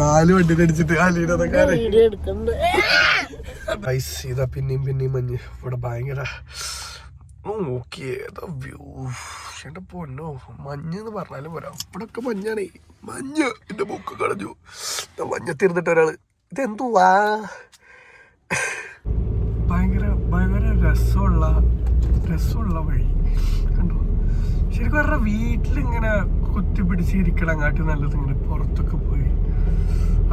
നാല് വണ്ടി അടിച്ചിട്ട് ഐസ് ഇതാ പിന്നെയും പിന്നെയും മഞ്ഞ്. ഇവിടെ ഭയങ്കര ഓക്കെ വ്യൂ എന്റെ പൊന്നോ മഞ്ഞ് എന്ന് പറഞ്ഞാലും പോരാ. ഇവിടൊക്കെ മഞ്ഞാണേ. മഞ്ഞ്. എന്റെ ബുക്ക് കളഞ്ഞു. മഞ്ഞ മഞ്ഞത്തിരുന്നിട്ട് ഒരാൾ. ഇതെന്തുവാ? ഭയങ്കര ഭയങ്കര രസമുള്ള രസമുള്ള വഴി. കണ്ടോ? ശരിക്കും പറഞ്ഞാൽ വീട്ടിലിങ്ങനെ കുത്തിപ്പിടിച്ച് ഇരിക്കണം അങ്ങാട്ട് നല്ലത് ഇങ്ങനെ പുറത്തൊക്കെ പോയി.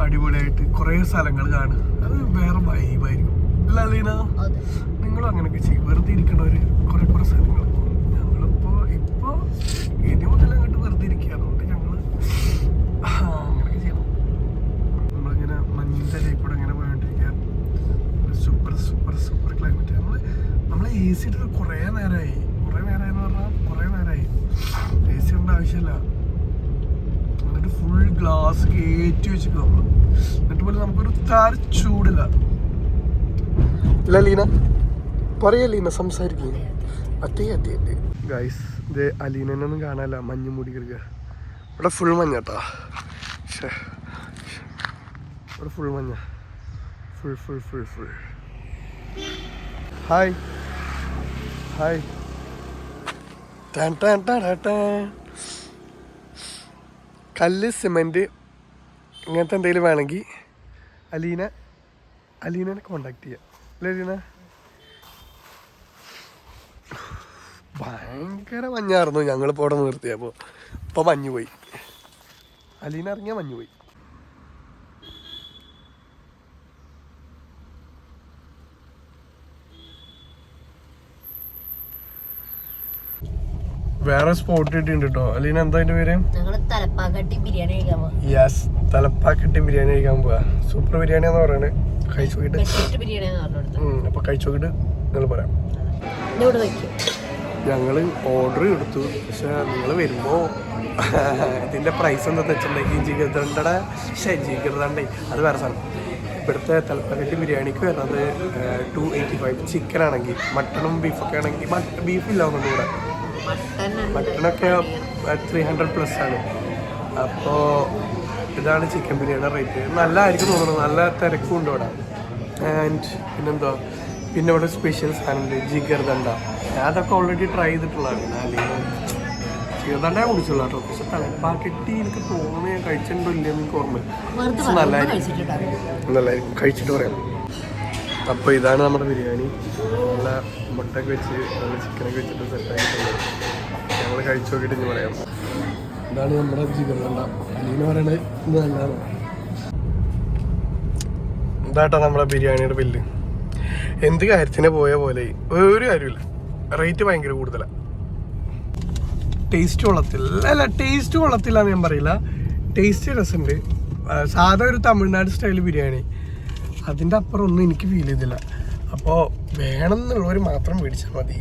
അടിപൊളിയായിട്ട് കുറേ സ്ഥലങ്ങൾ കാണുക. അത് വേറെ വൈബായിരിക്കും അല്ല അലീന? നിങ്ങളും അങ്ങനെയൊക്കെ ചെയ്യും. വെറുതെ ഇരിക്കണവര് കുറെ കുറെ സ്ഥലങ്ങൾ. ഞങ്ങളിപ്പോ ഇപ്പൊ ഇനി മുതൽ അങ്ങോട്ട് വെറുതെ ഇരിക്കുക. അതുകൊണ്ട് ഞങ്ങൾ ആ, അങ്ങനെയൊക്കെ ചെയ്യണം. നമ്മളിങ്ങനെ മഞ്ഞിന്റെ കൂടെ ഇങ്ങനെ പോയോണ്ടിരിക്കുക. സൂപ്പർ സൂപ്പർ സൂപ്പർ ക്ലൈമറ്റ് നമ്മൾ നമ്മളെ എ സി ഇട്ടിട്ട് കുറേ നേരമായി കുറേ നേരമായി എന്ന് പറഞ്ഞാൽ കുറേ നേരമായി എ സി ഇടേണ്ട ആവശ്യമില്ല. ഗ്ലാസ് കയറ്റി വെച്ചിട്ട് നമ്മൾ എന്നിട്ട് പോലും നമുക്കൊരു താര ചൂടില്ല. ഇല്ല ലീന. പറയാ ലീന അത്തേ അത്തേ അത്തേ ഗൈസ് ഇത് അലീനൊന്നും കാണാല്ല മഞ്ഞ് മൂടി കിടക്കുക ഇവിടെ ഫുൾ മഞ്ഞാട്ടാ. ശ്ശേ. ശ്ശേ. ഇവിടെ ഫുൾ മഞ്ഞ. Full full full full hi hi tan ടാൻ ടാ ടാൻ ടാൻ. കല്ല് സിമെന്റ് ഇങ്ങനത്തെ എന്തെങ്കിലും വേണമെങ്കിൽ അലീന അലീനനെ കോണ്ടാക്ട് ചെയ്യാം. അല്ലേ അലീന? ഭയങ്കര മഞ്ഞായിരുന്നു. ഞങ്ങളിപ്പോൾ അവിടെ നിർത്തിയപ്പോൾ ഇപ്പോൾ മഞ്ഞ് പോയി അലീന ഇറങ്ങിയാൽ മഞ്ഞ് പോയി വേറെ സ്പോട്ട് കിട്ടിയിട്ടുണ്ട് കേട്ടോ അലീന എന്താ അതിന്റെ പേര്? യെസ് തലപ്പാക്കട്ടി ബിരിയാണി കഴിക്കാൻ തലപ്പാക്കിട്ട് പോവാ. സൂപ്പർ ബിരിയാണി എന്ന് പറയുന്നത് കഴിച്ചു അപ്പൊ കഴിച്ചു നോക്കിയിട്ട് നിങ്ങൾ പറയാം ഞങ്ങൾ ഓർഡർ എടുത്തു. പക്ഷെ നിങ്ങൾ വരുമ്പോ ഇതിന്റെ പ്രൈസ് എന്താന്ന് വെച്ചിട്ടുണ്ടെങ്കിൽ അത് വേറെ സാധനം. ഇവിടുത്തെ തലപ്പകട്ടി ബിരിയാണിക്ക് വരുന്നത് ടു എയ്റ്റി ഫൈവ് ചിക്കൻ ആണെങ്കിൽ മട്ടണും ബീഫൊക്കെ ആണെങ്കിൽ ബീഫ് ഇല്ല ഒന്നും കൂടെ മട്ടണൊക്കെ ത്രീ ഹൺഡ്രഡ് പ്ലസ് ആണ്. അപ്പോൾ ഇതാണ് ചിക്കൻ ബിരിയാണി റേറ്റ് നല്ല ആയിരിക്കും തോന്നുന്നു. നല്ല തിരക്കും ഉണ്ട് ഇവിടെ. ആൻഡ് പിന്നെന്തോ പിന്നെ ഇവിടെ സ്പെഷ്യൽ സാധനമുണ്ട് ജിഗർ ദണ്ട. ഞാൻ അതൊക്കെ ഓൾറെഡി ട്രൈ ചെയ്തിട്ടുള്ളതാണ്. അല്ലെങ്കിൽ ജിഗർ ദണ്ട കുടിച്ചുള്ള കേട്ടോ. പക്ഷെ തലപ്പാക്കെട്ടി എനിക്ക് തോന്നുന്നു ഞാൻ കഴിച്ചിട്ടുണ്ടോ ഇല്ലെന്ന് എനിക്ക് ഓർമ്മ നല്ലതായിരിക്കും നല്ലതായിരിക്കും കഴിച്ചിട്ട് പറയാം. അപ്പോൾ ഇതാണ് നമ്മുടെ ബിരിയാണി. നല്ല മുട്ടയൊക്കെ വെച്ച് നല്ല ചിക്കനൊക്കെ വെച്ചിട്ട് സെറ്റാക്കിയിട്ടുണ്ട് ഞങ്ങൾ കഴിച്ചു നോക്കിയിട്ട് ഇനി പറയാം. ഇതാണ് നമ്മുടെ ചിക്കൻ കണ്ട അലീന പറയണത് ഇത് നല്ലതാണ്. ഇതാട്ടോ നമ്മുടെ ബിരിയാണിയുടെ ബില്ല് എന്ത് കാര്യത്തിന് പോയ പോലെ ഒരു കാര്യമില്ല റേറ്റ് ഭയങ്കര കൂടുതലാണ് ടേസ്റ്റ് കൊള്ളത്തില്ല. അല്ല ടേസ്റ്റ് കൊള്ളത്തില്ല എന്ന് ഞാൻ പറയില്ല. ടേസ്റ്റ് രസമുണ്ട്. സാധാ ഒരു തമിഴ്നാട് സ്റ്റൈൽ ബിരിയാണി. അതിന്റെ അപ്പുറം ഒന്നും എനിക്ക് ഫീൽ ചെയ്തില്ല. അപ്പോൾ വേണം എന്നുള്ളവർ മാത്രം മേടിച്ചാൽ മതി.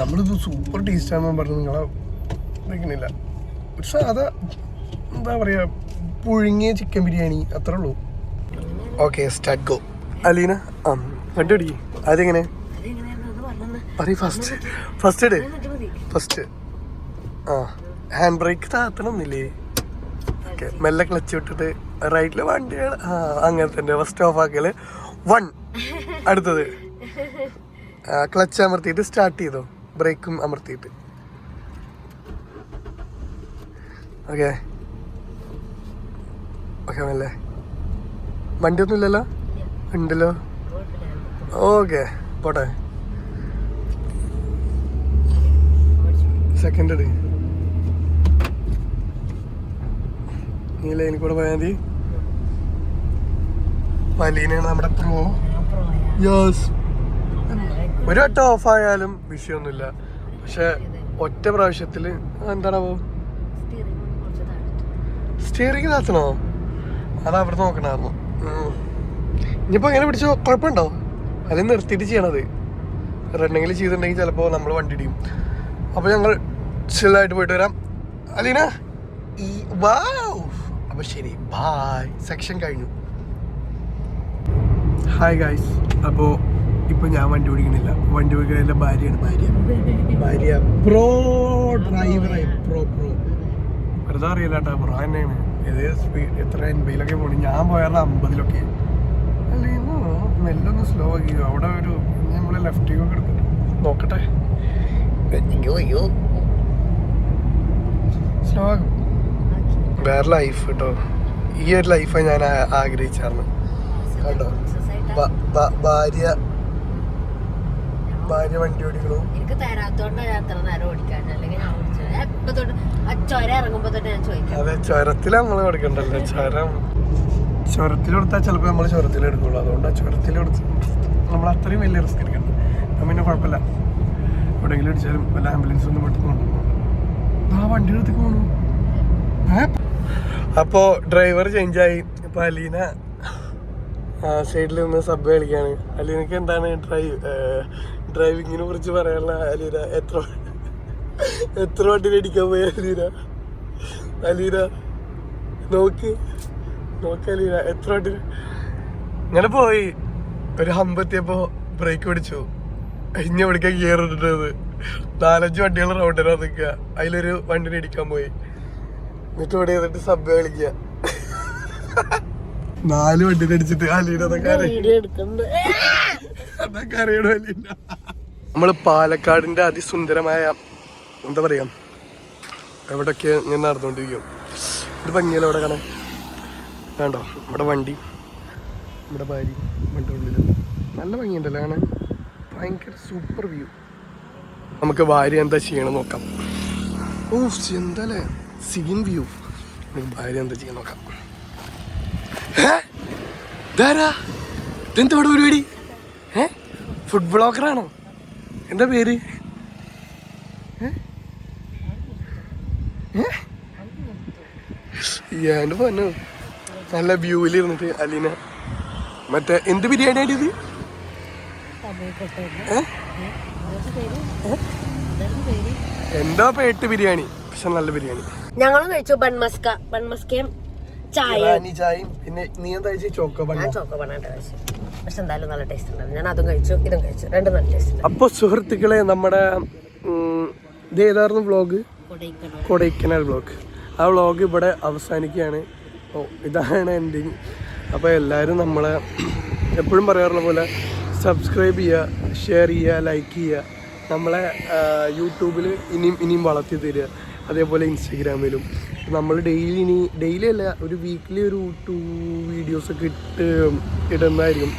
നമ്മളിത് സൂപ്പർ ടേസ്റ്റാണെന്ന് പറഞ്ഞ് നിങ്ങളെ വെക്കണില്ല. ഒരു സാധാ എന്താ പറയുക പുഴുങ്ങിയ ചിക്കൻ ബിരിയാണി അത്രേ ഉള്ളൂ. ഓക്കെ സ്റ്റാർട്ട് ഗോ അലീന ആ കണ്ടു ഓടി അതെങ്ങനെ പറയ ഫസ്റ്റ് ഫസ്റ്റ് ഇട്. ഫസ്റ്റ് ആ ഹാൻഡ് ബ്രേക്ക് താത്തണമെന്നില്ലേ ഓക്കെ മെല്ലെ ക്ലച്ച് വിട്ടിട്ട് റൈറ്റിൽ വണ്ടിയാണ് ആ അങ്ങനെ തന്നെ. ഫസ്റ്റ് ഓഫ് ആക്കൽ വൺ. അടുത്തത്. ക്ലച്ച് അമർത്തിയിട്ട് സ്റ്റാർട്ട് ചെയ്തോ? ബ്രേക്കും അമർത്തിയിട്ട്. ഓക്കെ ഓക്കെ അല്ലേ വണ്ടിയൊന്നുമില്ലല്ലോ? ഉണ്ടല്ലോ? ഓക്കെ പോട്ടെ. സെക്കൻഡ് ഇട്. നീ ലൈനിൽ കൂടെ പോയാൽ മതി. മലീനയാണ് നമ്മുടെ പ്രോ യെസ് ഒരു വട്ടം ഓഫ് ആയാലും വിഷയമൊന്നുമില്ല. പക്ഷെ ഒറ്റ പ്രാവശ്യത്തിൽ എന്താണാവോ? സ്റ്റിയറിംഗ് താത്തണോ അതാ അവിടെ നോക്കണമായിരുന്നു ഇനിയിപ്പോൾ ഇനിയിപ്പോ എങ്ങനെ പിടിച്ചോ? കുഴപ്പമുണ്ടോ? അതിൽ നിർത്തിയിട്ട് ചെയ്യണത്. റണ്ണിങ്ങിൽ ചെയ്തിട്ടുണ്ടെങ്കിൽ ചിലപ്പോൾ നമ്മൾ വണ്ടി ഇടിയും. അപ്പോൾ ഞങ്ങൾ ചില്ലായിട്ട് പോയിട്ട് വരാം. അലീന? ഈ വാവ് അപ്പോൾ ശരി ബായ് സെക്ഷൻ കഴിഞ്ഞു. ഹായ് ഗായ്സ് അപ്പോൾ ഇപ്പോൾ ഞാൻ വണ്ടി ഓടിക്കുന്നില്ല. വണ്ടി ഓടിക്കുന്ന ഭാര്യയാണ് ഭാര്യ. ഭാര്യ പ്രോ ഡ്രൈവറായി പ്രോ പ്രോ വെറുതെ അറിയില്ല കേട്ടോ പ്രോ തന്നെയാണ്. ഇത് സ്പീഡ് എത്ര എൺപതിലൊക്കെ പോണി. ഞാൻ പോയാൽ അമ്പതിലൊക്കെ. അല്ലെങ്കിൽ മെല്ലൊന്ന് സ്ലോ ആക്കി അവിടെ ഒരു നമ്മൾ ലെഫ്റ്റ് ഒക്കെ എടുക്കും നോക്കട്ടെ. സ്ലോ ആകും വേറെ ലൈഫ് കേട്ടോ ഈ ഒരു ലൈഫാണ് ഞാൻ ആഗ്രഹിച്ചായിരുന്നു കേട്ടോ ഭാര്യ ഭാര്യ വണ്ടി ഓടിക്കണു. എനിക്ക് തരാത്തോണ്ടാണ് ഞാൻ അത്ര നേരം ഓടിക്കാൻ അല്ലെങ്കിൽ ഞാൻ ഓടിച്ചത് ഞാൻ ഇപ്പൊ തൊട്ട് ആ ചൊര ഇറങ്ങുമ്പോ തൊട്ട് ഞാൻ ചോദിക്കാം. അതെ ചുരത്തിൽ നമ്മൾ കൊടുക്കണ്ടല്ലോ ചുരം. ചുരത്തിൽ കൊടുത്താൽ ചിലപ്പോൾ നമ്മൾ ചുരത്തിൽ എടുക്കുള്ളൂ. അതുകൊണ്ട് ആ ചുരത്തിൽ കൊടുത്ത് നമ്മൾ അത്രയും വലിയ റിസ്ക് എടുക്കണം അപ്പം പിന്നെ കുഴപ്പമില്ല. എവിടെയെങ്കിലും അടിച്ചാലും വല്ല ആംബുലൻസ് ഒന്നും പെട്ടെന്ന് കൊണ്ടുപോകും. ആ വണ്ടി എടുത്തേക്ക് പോകണു അപ്പോൾ ഡ്രൈവർ ചേഞ്ചായി ഇപ്പോൾ അലീന സൈഡിൽ നിന്ന് സബ് കളിക്കാണ്. അലീനക്ക് എന്താണ് ഡ്രൈവ് ഡ്രൈവിങ്ങിനെ കുറിച്ച് പറയാനുള്ള അലീന? എത്ര എത്ര വണ്ടി അടിക്കാൻ പോയി അലീന? അലീന നോക്ക്. നോക്ക് അലീന എത്ര വണ്ടി ഇങ്ങനെ പോയി. ഒരു ഹമ്പെത്തിയപ്പോ ബ്രേക്ക് പിടിച്ചു. ഇഞ്ഞ പിടിക്കാൻ ഗിയർ ഇട്ടിട്ടത്? നാലഞ്ച് വണ്ടികൾ റൗണ്ടിനാ നിൽക്കുക അതിലൊരു വണ്ടിനെ ഇടിക്കാൻ പോയി. എന്നിട്ട് ഇവിടെ സബ് കളിക്കുക നാല് വണ്ടി അടിച്ചിട്ട് അലീടെ അതൊക്കെ അറിയാം വീഡിയോ അറിയണോ അലീന. നമ്മൾ പാലക്കാടിന്റെ അതിസുന്ദരമായ എന്താ പറയാ എവിടൊക്കെ ഇങ്ങനെ നടന്നുകൊണ്ടിരിക്കും ഇത് ഭംഗിയല്ല അവിടെ കാണാൻ? വേണ്ടോ നമ്മുടെ വണ്ടി നമ്മുടെ ഭാര്യ വണ്ടി ഉള്ളിൽ നല്ല ഭംഗിയുണ്ടല്ലോ കാണാൻ. ഭയങ്കര സൂപ്പർ വ്യൂ. നമുക്ക് ഭാര്യ എന്താ ചെയ്യണം നോക്കാം. ഓ എന്തല്ലേ സീൻ വ്യൂ നമുക്ക് ഭാര്യ എന്താ ചെയ്യാൻ നോക്കാം? ഇതാരാ? ഇതെന്താ ഇവിടെ പരിപാടി? ഏ ഫുഡ് ബ്ലോക്കറാണോ എന്താ പേര്? ഞാൻ പറഞ്ഞു നല്ല വ്യൂവിലിരുന്നിട്ട് അലീന. മറ്റേ എന്ത് ബിരിയാണി ആയിട്ട് ഇത് ഏ? എന്താ പേട്ട് ബിരിയാണി? പക്ഷെ നല്ല ബിരിയാണി. ഞങ്ങളും കഴിച്ചു ബൺമസ്ക. ബൺമസ്കയും ചായ ചായയും പിന്നെ നീ എന്താ ചോക്കോ ഞാൻ ചോക്ക ബണ്ണായിട്ട് കഴിച്ചു? പക്ഷെ എന്തായാലും നല്ല ടേസ്റ്റ് ഉണ്ടായിരുന്നു. ഞാൻ അതും കഴിച്ചു ഇതും കഴിച്ചു. രണ്ടും നല്ല ടേസ്റ്റ് അപ്പൊ സുഹൃത്തുക്കളെ നമ്മുടെ ഇത് ഏതായിരുന്നു വ്ലോഗ് കൊടൈക്കനാൽ. വ്ലോഗ് ആ വ്ലോഗ് ഇവിടെ അവസാനിക്കുകയാണ്. ഓ ഇതാണ് എൻഡിങ് അപ്പോൾ എല്ലാവരും നമ്മളെ എപ്പോഴും പറയാറുള്ള പോലെ സബ്സ്ക്രൈബ് ചെയ്യുക ഷെയർ ചെയ്യുക ലൈക്ക് ചെയ്യുക. നമ്മളെ യൂട്യൂബിൽ ഇനിയും ഇനിയും വളർത്തി തരിക. അതേപോലെ ഇൻസ്റ്റഗ്രാമിലും. നമ്മൾ ഡെയിലി ഇനി ഡെയിലി അല്ല ഒരു വീക്കിലി ഒരു ടു വീഡിയോസൊക്കെ ഇട്ട് ഇടുന്നതായിരിക്കും.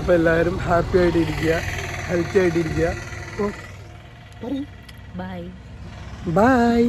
അപ്പോൾ എല്ലാവരും ഹാപ്പി ആയിട്ട് ഇരിക്കുക ഹെൽത്തി ആയിട്ട് ഇരിക്കുക പറയും. Bye bye